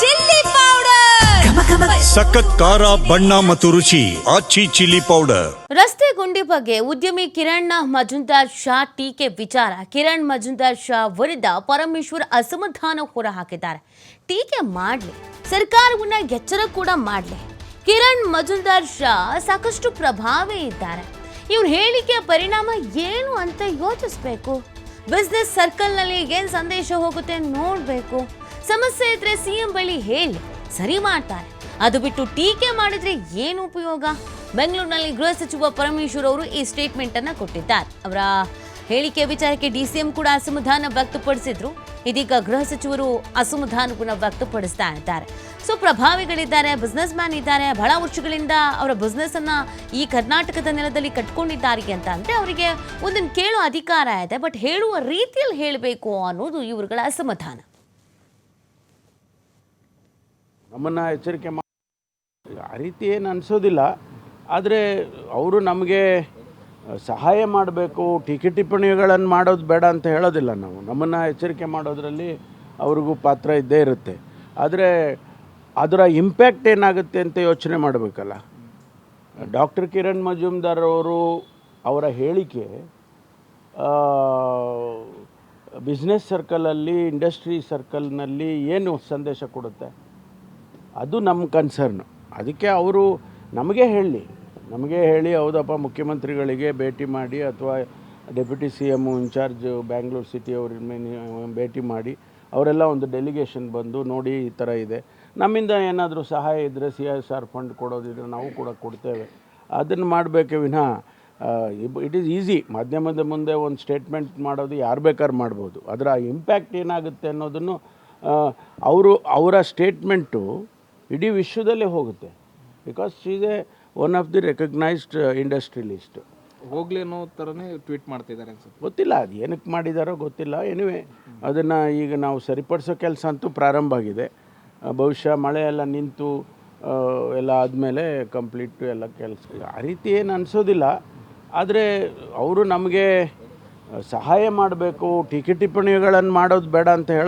Chilli powder. ಸಖತ್ ಖಾರ ಬಣ್ಣ ಮತ್ತು ರುಚಿ ಆಚಿ ಚಿಲ್ಲಿ ಪೌಡರ್. ರಸ್ತೆ ಗುಂಡಿ ಬಗ್ಗೆ ಉದ್ಯಮಿ ಕಿರಣ್ ಮಜುಂದಾರ್ ಶಾ ಟೀಕೆ ವಿಚಾರ. ಕಿರಣ್ ಮಜುಂದಾರ್ ಶಾ ವಿರುದ್ಧ ಪರಮೇಶ್ವರ್ ಅಸಮಾಧಾನ ಹೊರಹಾಕಿದ್ದಾರೆ ಟೀಕೆ ಮಾಡಲಿ. ಸರ್ಕಾರವನ್ನ ಎಚ್ಚರ ಕೂಡ ಮಾಡಲಿ. ಕಿರಣ್ ಮಜುಂದಾರ್ ಶಾ ಸಾಕಷ್ಟು ಪ್ರಭಾವಿ ಇದ್ದಾರೆ. ಇವ್ರ ಹೇಳಿಕೆ ಪರಿಣಾಮ ಏನು ಅಂತ ಯೋಚಿಸ್ಬೇಕು. ಬಿಸ್ನೆಸ್ ಸರ್ಕಲ್ನಲ್ಲಿ ಏನ್ ಸಂದೇಶ ಹೋಗುತ್ತೆ ನೋಡ್ಬೇಕು. ಸಮಸ್ಯೆ ಇದ್ರೆ ಸಿಎಂ ಬಳಿ ಹೇಳಿ, ಸರಿ ಮಾಡ್ತಾರೆ. ಅದು ಬಿಟ್ಟು ಟೀಕೆ ಮಾಡಿದ್ರೆ ಏನು ಉಪಯೋಗ? ಬೆಂಗಳೂರಿನಲ್ಲಿ ಗೃಹ ಸಚಿವ ಪರಮೇಶ್ವರ್ ಅವರು ಈ ಸ್ಟೇಟ್ಮೆಂಟ್ ಅನ್ನ ಕೊಟ್ಟಿದ್ದಾರೆ. ಅವರ ಹೇಳಿಕೆ ವಿಚಾರಕ್ಕೆ ಡಿಸಿಎಂ ಕೂಡ ಅಸಮಾಧಾನ ವ್ಯಕ್ತಪಡಿಸಿದ್ರು. ಇದೀಗ ಗೃಹ ಸಚಿವರು ಅಸಮಾಧಾನವನ್ನು ವ್ಯಕ್ತಪಡಿಸ್ತಾ ಇದ್ದಾರೆ. ಸೊ ಪ್ರಭಾವಿಗಳಿದ್ದಾರೆ ಬಿಸ್ನೆಸ್ ಮ್ಯಾನ್ ಇದ್ದಾರೆ. ಬಹಳ ವರ್ಷಗಳಿಂದ ಅವರ ಬಿಸ್ನೆಸ್ ಅನ್ನ ಈ ಕರ್ನಾಟಕದ ನೆಲದಲ್ಲಿ ಕಟ್ಕೊಂಡಿದ್ದಾರೆ ಅಂತ ಅಂದ್ರೆ ಅವರಿಗೆ ಒಂದನ್ನು ಕೇಳೋ ಅಧಿಕಾರ ಇದೆ ಬಟ್ ಹೇಳುವ ರೀತಿಯಲ್ಲಿ ಹೇಳಬೇಕು ಅನ್ನೋದು ಇವರುಗಳ ಅಸಮಾಧಾನ. ನಮ್ಮನ್ನು ಎಚ್ಚರಿಕೆ ಮಾ ಆ ರೀತಿ ಏನು ಅನಿಸೋದಿಲ್ಲ. ಆದರೆ ಅವರು ನಮಗೆ ಸಹಾಯ ಮಾಡಬೇಕು, ಟೀಕೆ ಟಿಪ್ಪಣಿಗಳನ್ನು ಮಾಡೋದು ಬೇಡ ಅಂತ ಹೇಳೋದಿಲ್ಲ ನಾವು. ನಮ್ಮನ್ನು ಎಚ್ಚರಿಕೆ ಮಾಡೋದರಲ್ಲಿ ಅವ್ರಿಗೂ ಪಾತ್ರ ಇದ್ದೇ ಇರುತ್ತೆ. ಆದರೆ ಅದರ ಇಂಪ್ಯಾಕ್ಟ್ ಏನಾಗುತ್ತೆ ಅಂತ ಯೋಚನೆ ಮಾಡಬೇಕಲ್ಲ. ಡಾಕ್ಟರ್ ಕಿರಣ್ ಮಜುಮ್ದಾರ್ ಅವರು ಅವರ ಹೇಳಿಕೆ ಬಿಸ್ನೆಸ್ ಸರ್ಕಲಲ್ಲಿ ಇಂಡಸ್ಟ್ರಿ ಸರ್ಕಲ್ನಲ್ಲಿ ಏನು ಸಂದೇಶ ಕೊಡುತ್ತೆ? ಅದು ನಮ್ಮ ಕನ್ಸರ್ನ್ ಅದಕ್ಕೆ ಅವರು ನಮಗೆ ಹೇಳಿ. ನಮಗೆ ಹೇಳಿ ಹೌದಪ್ಪ, ಮುಖ್ಯಮಂತ್ರಿಗಳಿಗೆ ಭೇಟಿ ಮಾಡಿ ಅಥವಾ deputy C M in charge Bangalore city ಅವ್ರ ಭೇಟಿ ಮಾಡಿ ಅವರೆಲ್ಲ ಒಂದು ಡೆಲಿಗೇಷನ್ ಬಂದು ನೋಡಿ ಈ ಥರ ಇದೆ. ನಮ್ಮಿಂದ ಏನಾದರೂ ಸಹಾಯ ಇದ್ದರೆ ಸಿ ಎಸ್ ಆರ್ ಫಂಡ್ ಕೊಡೋದಿದ್ರೆ ನಾವು ಕೂಡ ಕೊಡ್ತೇವೆ. ಅದನ್ನು ಮಾಡಬೇಕು ವಿನಃ ಇಟ್ ಈಸ್ ಈಸಿ ಮಾಧ್ಯಮದ ಮುಂದೆ ಒಂದು ಸ್ಟೇಟ್ಮೆಂಟ್ ಮಾಡೋದು ಯಾರು ಬೇಕಾದ್ರೂ ಮಾಡ್ಬೋದು. ಅದರ ಇಂಪ್ಯಾಕ್ಟ್ ಏನಾಗುತ್ತೆ ಅನ್ನೋದನ್ನು ಅವರು, ಅವರ ಸ್ಟೇಟ್ಮೆಂಟು ಇಡೀ ವಿಶ್ವದಲ್ಲೇ ಹೋಗುತ್ತೆ. Because is a one of the recognised industrialist ಹೋಗ್ಲಿ ಅನ್ನೋ ಥರನೇ ಟ್ವೀಟ್ ಮಾಡ್ತಿದ್ದಾರೆ ಅನ್ಸುತ್ತೆ. ಗೊತ್ತಿಲ್ಲ ಅದು ಏನಕ್ಕೆ ಮಾಡಿದಾರೋ ಗೊತ್ತಿಲ್ಲ. ಎನಿವೆ ಅದನ್ನು ಈಗ ನಾವು ಸರಿಪಡಿಸೋ ಕೆಲಸ ಅಂತೂ ಪ್ರಾರಂಭ ಆಗಿದೆ. ಬಹುಶಃ ಮಳೆ ಎಲ್ಲ ನಿಂತು ಎಲ್ಲ ಆದಮೇಲೆ ಕಂಪ್ಲೀಟ್ ಎಲ್ಲ ಕೆಲಸ. ಆ ರೀತಿ ಏನು ಅನಿಸೋದಿಲ್ಲ. ಆದರೆ ಅವರು ನಮಗೆ ಸಹಾಯ ಮಾಡಬೇಕು ಟೀಕೆ ಟಿಪ್ಪಣಿಗಳನ್ನು ಮಾಡೋದು ಬೇಡ ಅಂತ ಹೇಳೋ